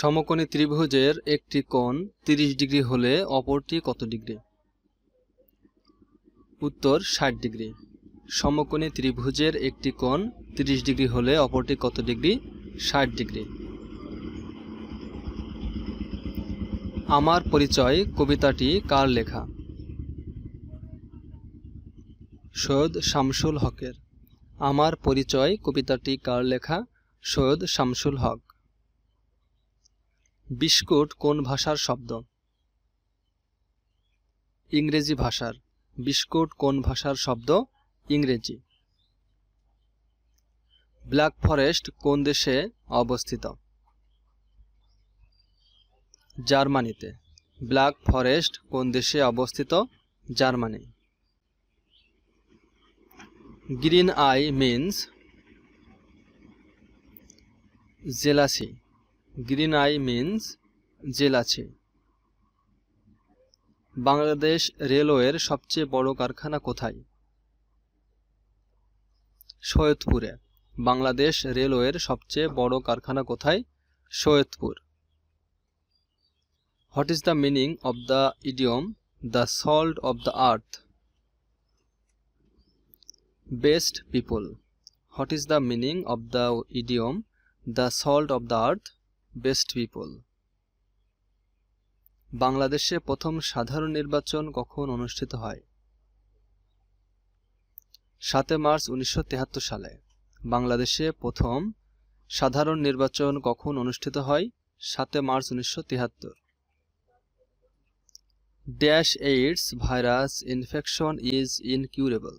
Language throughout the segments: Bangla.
সমকোণী ত্রিভুজের একটি কোণ তিরিশ ডিগ্রি হলে অপরটি কত ডিগ্রি? উত্তর ষাট ডিগ্রি। সমকোণী ত্রিভুজের একটি কোণ তিরিশ ডিগ্রি হলে অপরটি কত ডিগ্রি? ষাট ডিগ্রি। আমার পরিচয় কবিতাটি কার লেখা? সৈয়দ শামসুল হকের। আমার পরিচয় কবিতাটি কার লেখা? সৈয়দ শামসুল হক। বিস্কুট কোন ভাষার শব্দ? ইংরেজি ভাষার। বিস্কুট কোন ভাষার শব্দ? ইংরেজি। ব্ল্যাক ফরেস্ট কোন দেশে অবস্থিত? জার্মানিতে। ব্ল্যাক ফরেস্ট কোন দেশে অবস্থিত? Germany. Green eye means jealousy. Green eye means jealousy Bangladesh রেলওয়ের সবচেয়ে বড় কারখানা কোথায়? সৈয়দপুরে। বাংলাদেশ রেলওয়ের সবচেয়ে বড় কারখানা কোথায়? Saidpur. What is the meaning of the idiom? The salt of the earth. Best people. What is the meaning of the idiom? The salt of the earth. Best people. বাংলাদেশে প্রথম সাধারণ নির্বাচন কখন অনুষ্ঠিত হয়? সাতে মার্চ উনিশশো সালে। বাংলাদেশে প্রথম সাধারণ নির্বাচন কখন অনুষ্ঠিত হয়? সাতে মার্চ উনিশশো তিয়াত্তর dash AIDS virus infection is incurable.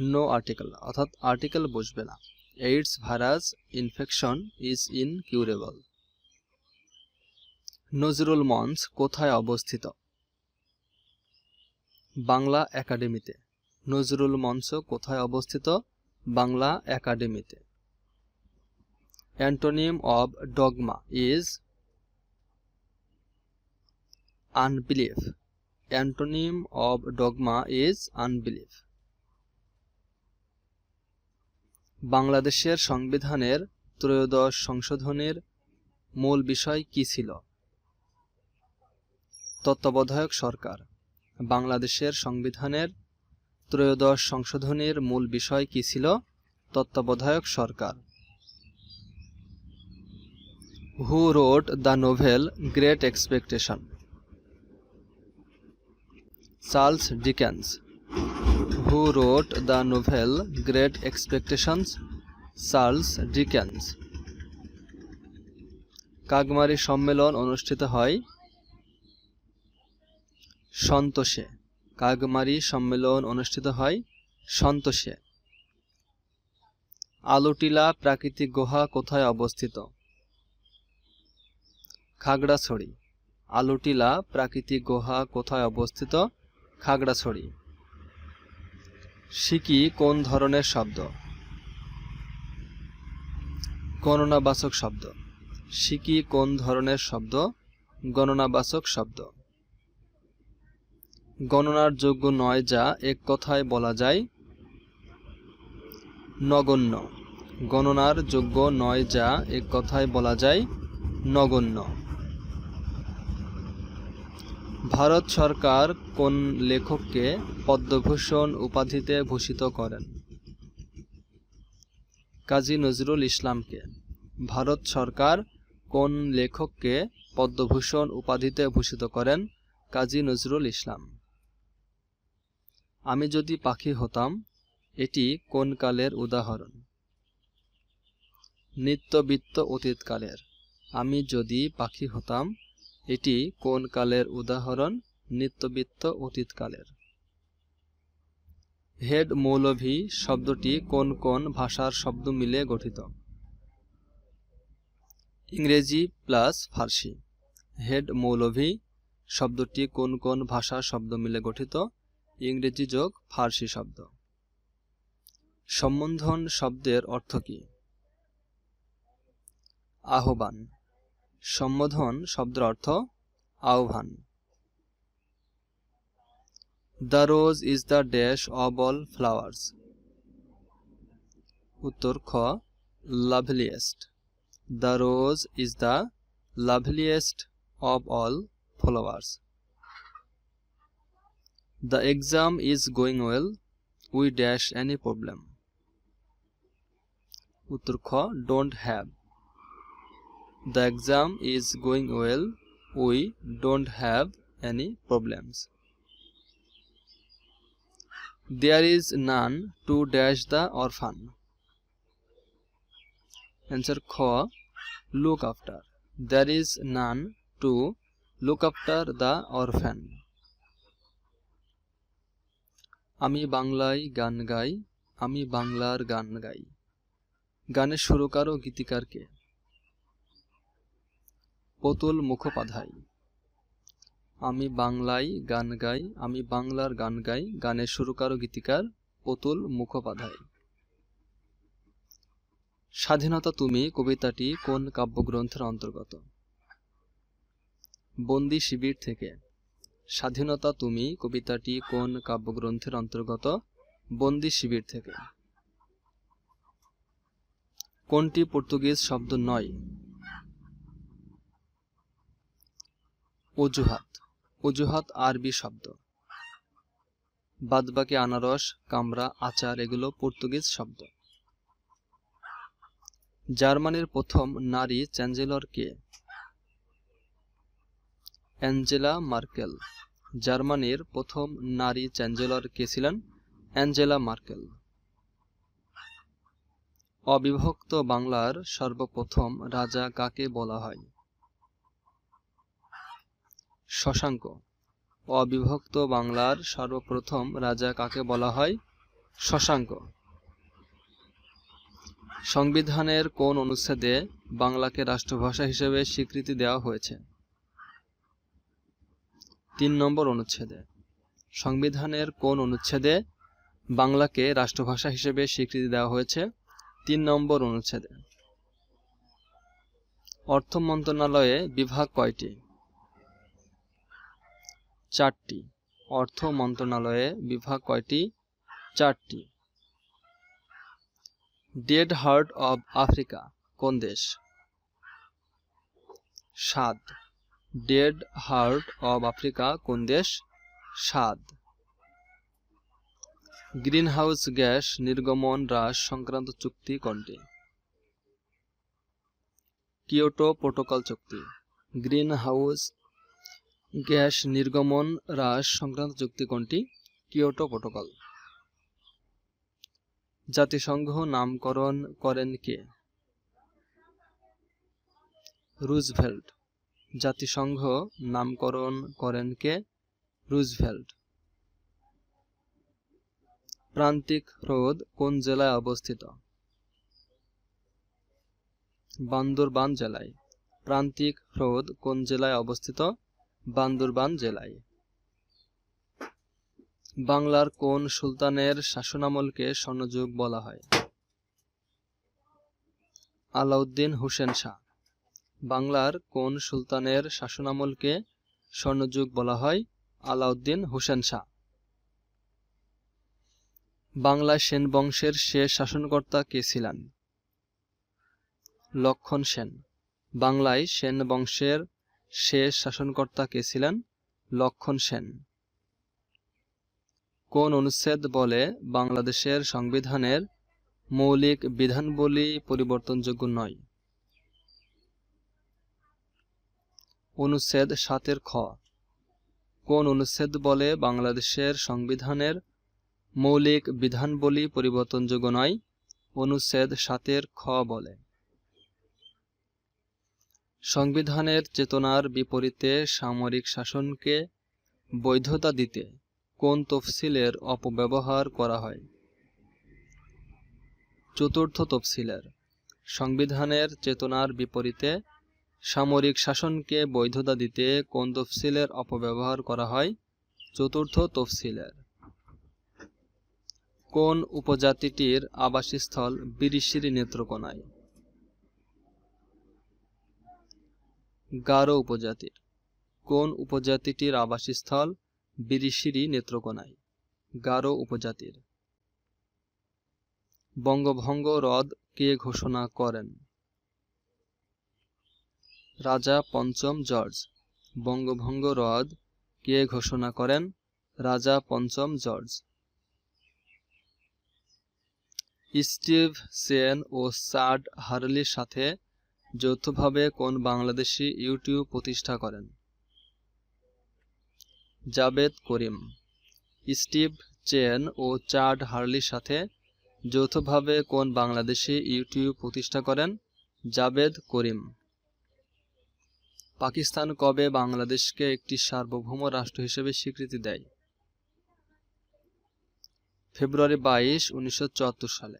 No article, অর্থাৎ আর্টিকেল বসবে না। AIDS virus infection is incurable Nazrul মঞ্চ কোথায় অবস্থিত? বাংলা একাডেমিতে। নজরুল মঞ্চ কোথায় অবস্থিত? বাংলা একাডেমিতে। Antonym of dogma is unbelieve antonym of dogma is unbelieve বাংলাদেশের সংবিধানের ত্রয়োদশ সংশোধনের মূল বিষয় কি ছিল? তত্ত্বাবধায়ক সরকার। বাংলাদেশের সংবিধানের ত্রয়োদশ সংশোধনের মূল বিষয় কি ছিল? তত্ত্বাবধায়ক সরকার। Who wrote the novel great expectation Charles Dickens. Who wrote the novel great expectations Charles Dickens Kagmari সম্মেলন অনুষ্ঠিত হয় সন্তোষে। কাগমারি সম্মেলন অনুষ্ঠিত হয় সন্তোষে। আলুটিলা প্রাকৃতিক গুহা কোথায় অবস্থিত? খাগড়াছড়ি। আলুটিলা প্রাকৃতিক গুহা কোথায় অবস্থিত? খাগড়াছড়ি। সিকি কোন ধরনের শব্দ? গণনাবাচক শব্দ। সিকি কোন ধরনের শব্দ? গণনাবাচক শব্দ। গণনার যোগ্য নয় যা এক কথায় বলা যায় নগণ্য। গণনার যোগ্য নয় যা এক কথায় বলা যায় নগণ্য। ভারত সরকার কোন লেখককে পদ্মভূষণ উপাধিতে ভূষিত করেন? কাজী নজরুল ইসলামকে। ভারত সরকার কোন লেখককে পদ্মভূষণ উপাধিতে ভূষিত করেন? কাজী নজরুল ইসলাম। আমি যদি পাখি হতাম, এটি কোন কালের উদাহরণ? নিত্যবিত্ত অতীতকালের। আমি যদি পাখি হতাম এটি কোন কালের উদাহরণ? নিত্যবিত্ত অতীতকালের হেড মৌলভী শব্দটি কোন কোন ভাষার শব্দ মিলে গঠিত? ইংরেজি প্লাস ফার্সি। হেড মৌলভী শব্দটি কোন কোন ভাষার শব্দ মিলে গঠিত? ইংরেজি যোগ ফার্সি শব্দ। সম্বন্ধন শব্দের অর্থ কি? আহ্বান। সম্বোধন শব্দের অর্থ আহ্বান। The rose is the dash of all flowers উত্তর খ loveliest the rose is the loveliest of all followers the exam is going well we dash any problem উত্তর খ don't have the exam is going well we don't have any problems there is none to dash the orphan answer খ look after there is none to look after the orphan আমি বাংলায় গান গাই, আমি বাংলার গান গাই। গানের সুরকার ও গীতিকারকে। পতুল মুখোপাধ্যায়। আমি বাংলায় গান গাই, আমি বাংলার গান গাই, গানের সুরকার ও গীতিকার পতুল মুখোপাধ্যায়। স্বাধীনতা তুমি, কবিতাটি কোন কাব্যগ্রন্থের অন্তর্গত? বন্দি শিবির থেকে। স্বাধীনতা তুমি, কবিতাটি কোন কাব্যগ্রন্থের অন্তর্গত? বন্দি শিবির থেকে। কোনটি পর্তুগিজ শব্দ নয়? অজুহাত অজুহাত আরবি শব্দ। বাদবাকি আনারস, কামরা, আচার এগুলো পর্তুগিজ শব্দ। জার্মানির প্রথম নারী চ্যান্সেলর কে? Angela Merkel. জার্মানির প্রথম নারী চ্যান্সেলর কে ছিলেন? Angela Merkel. অবিভক্ত বাংলার সর্বপ্রথম রাজা কাকে বলা হয়? শশাঙ্ক। অবিভক্ত বাংলার সর্বপ্রথম রাজা কাকে বলা হয়? শশাঙ্ক। সংবিধানের কোন অনুচ্ছেদে বাংলাকে রাষ্ট্রভাষা হিসেবে স্বীকৃতি দেওয়া হয়েছে? তিন নম্বর অনুচ্ছেদে। সংবিধানের কোন অনুচ্ছেদে বাংলাকে রাষ্ট্রভাষা হিসেবে স্বীকৃতি দেওয়া হয়েছে? তিন নম্বর অনুচ্ছেদে। অর্থ মন্ত্রণালয়ে বিভাগ কয়টি? চারটি। অর্থ মন্ত্রণালয়ে বিভাগ কয়টি? চারটি। ডেড হার্ট অব আফ্রিকা, কোন দেশ? সাত। ডেড হার্ট অব আফ্রিকা, কোন দেশ? সাত। গ্রিনহাউস গ্যাস নির্গমন হ্রাস সংক্রান্ত চুক্তি কোনটি? কিয়োটো প্রোটোকল চুক্তি। গ্রিন হাউস গ্যাস নির্গমন হ্রাস সংক্রান্ত চুক্তি কোনটি? Kyoto protocol. জাতিসংঘ নামকরণ করেন কে? রুজভেল্ট। জাতিসংঘ নামকরণ করেন কে? রুজভেল্ট। প্রান্তিক হ্রদ কোন জেলায় অবস্থিত? বান্দরবান জেলায়। প্রান্তিক হ্রদ কোন জেলায় অবস্থিত? বান্দরবান জেলায়। বাংলার কোন সুলতানের শাসনামলকে স্বর্ণযুগ বলা হয়? আলাউদ্দিন হোসেন শাহ। বাংলার কোন সুলতানের শাসনামলকে স্বর্ণযুগ বলা হয়? আলাউদ্দিন হোসেন শাহ। বাংলায় সেন বংশের শেষ শাসনকর্তা কে ছিলেন? লক্ষণ সেন। বাংলায় সেন বংশের শেষ শাসনকর্তা কে ছিলেন? লক্ষণ সেন। কোন অনুচ্ছেদ বলে বাংলাদেশের সংবিধানের মৌলিক বিধানবলী পরিবর্তনযোগ্য নয়? অনুচ্ছেদ সাতের খ। কোন অনুচ্ছেদ বলে বাংলাদেশের সংবিধানের মৌলিক বিধানবলী পরিবর্তনযোগ্য নয়? অনুচ্ছেদ সাতের খ বলে। সংবিধানের চেতনার বিপরীতে সামরিক শাসনকে বৈধতা দিতে কোন তফসিলের অপব্যবহার করা হয়? চতুর্থ তফসিলের সংবিধানের চেতনার বিপরীতে সামরিক শাসনকে বৈধতা দিতে কোন তফসিলের অপব্যবহার করা হয়? চতুর্থ তফসিলের কোন উপজাতিটির আবাসস্থল বিরিশিরি নেত্রকোনায়? গারো উপজাতির। কোন উপজাতিটির আবাসস্থল? বিরিশিরি নেত্রকোনায়। গারো উপজাতির। বঙ্গভঙ্গ হ্রদ কে ঘোষণা করেন? রাজা পঞ্চম জর্জ। বঙ্গভঙ্গ রদ কে ঘোষণা করেন? রাজা পঞ্চম জর্জ। স্টিভ সেন ও সাড হারলির সাথে যৌথভাবে কোন বাংলাদেশি ইউটিউব প্রতিষ্ঠা করেন? জাবেদ করিম, স্টিভ চেন ও চার্ড হার্লির সাথে যৌথভাবে কোন বাংলাদেশি ইউটিউব প্রতিষ্ঠা করেন? জাবেদ করিম, পাকিস্তান কবে বাংলাদেশকে একটি সার্বভৌম রাষ্ট্র হিসেবে স্বীকৃতি দেয়? ফেব্রুয়ারি বাইশ, উনিশশো সালে।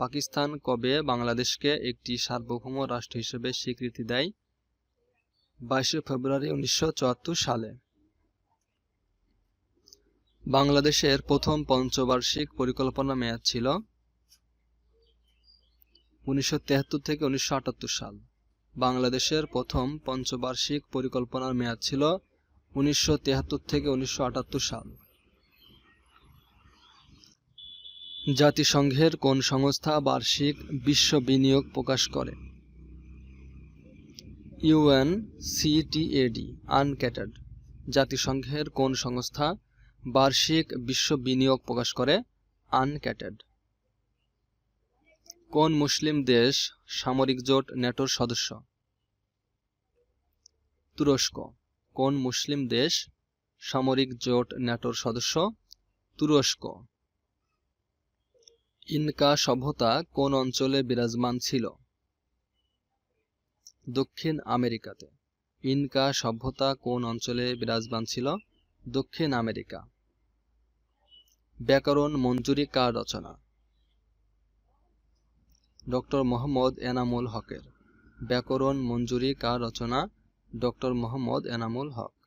পাকিস্তান কবে বাংলাদেশকে একটি সার্বভৌম রাষ্ট্র হিসেবে স্বীকৃতি দেয়? বাইশে ফেব্রুয়ারি উনিশশো চুয়াত্তর সালে। বাংলাদেশের প্রথম পঞ্চবার্ষিক পরিকল্পনা মেয়াদ ছিল উনিশশো থেকে উনিশশো আটাত্তর সাল। বাংলাদেশের প্রথম পঞ্চবার্ষিক পরিকল্পনার মেয়াদ ছিল উনিশশো থেকে উনিশশো আটাত্তর সাল। জাতিসংঘের কোন সংস্থা বার্ষিক বিশ্ব বিনিয়োগ প্রকাশ করে? ইউএন সিটিএডি আনক্যাটাড জাতিসংঘের কোন সংস্থা বার্ষিক বিশ্ব বিনিয়োগ প্রকাশ করে? আনক্যাটেড কোন মুসলিম দেশ সামরিক জোট ন্যাটোর সদস্য? তুরস্ক। কোন মুসলিম দেশ সামরিক জোট ন্যাটোর সদস্য? তুরস্ক। ইনকা সভ্যতা কোন অঞ্চলে বিরাজমান ছিল? দক্ষিণ আমেরিকাতে। ইনকা সভ্যতা কোন অঞ্চলে বিরাজমান ছিল? দক্ষিণ আমেরিকা। ব্যাকরণ মঞ্জুরি কার রচনা? ডক্টর মোহাম্মদ এনামুল হকের। ব্যাকরণ মঞ্জুরি কার রচনা? ডক্টর মোহাম্মদ এনামুল হক।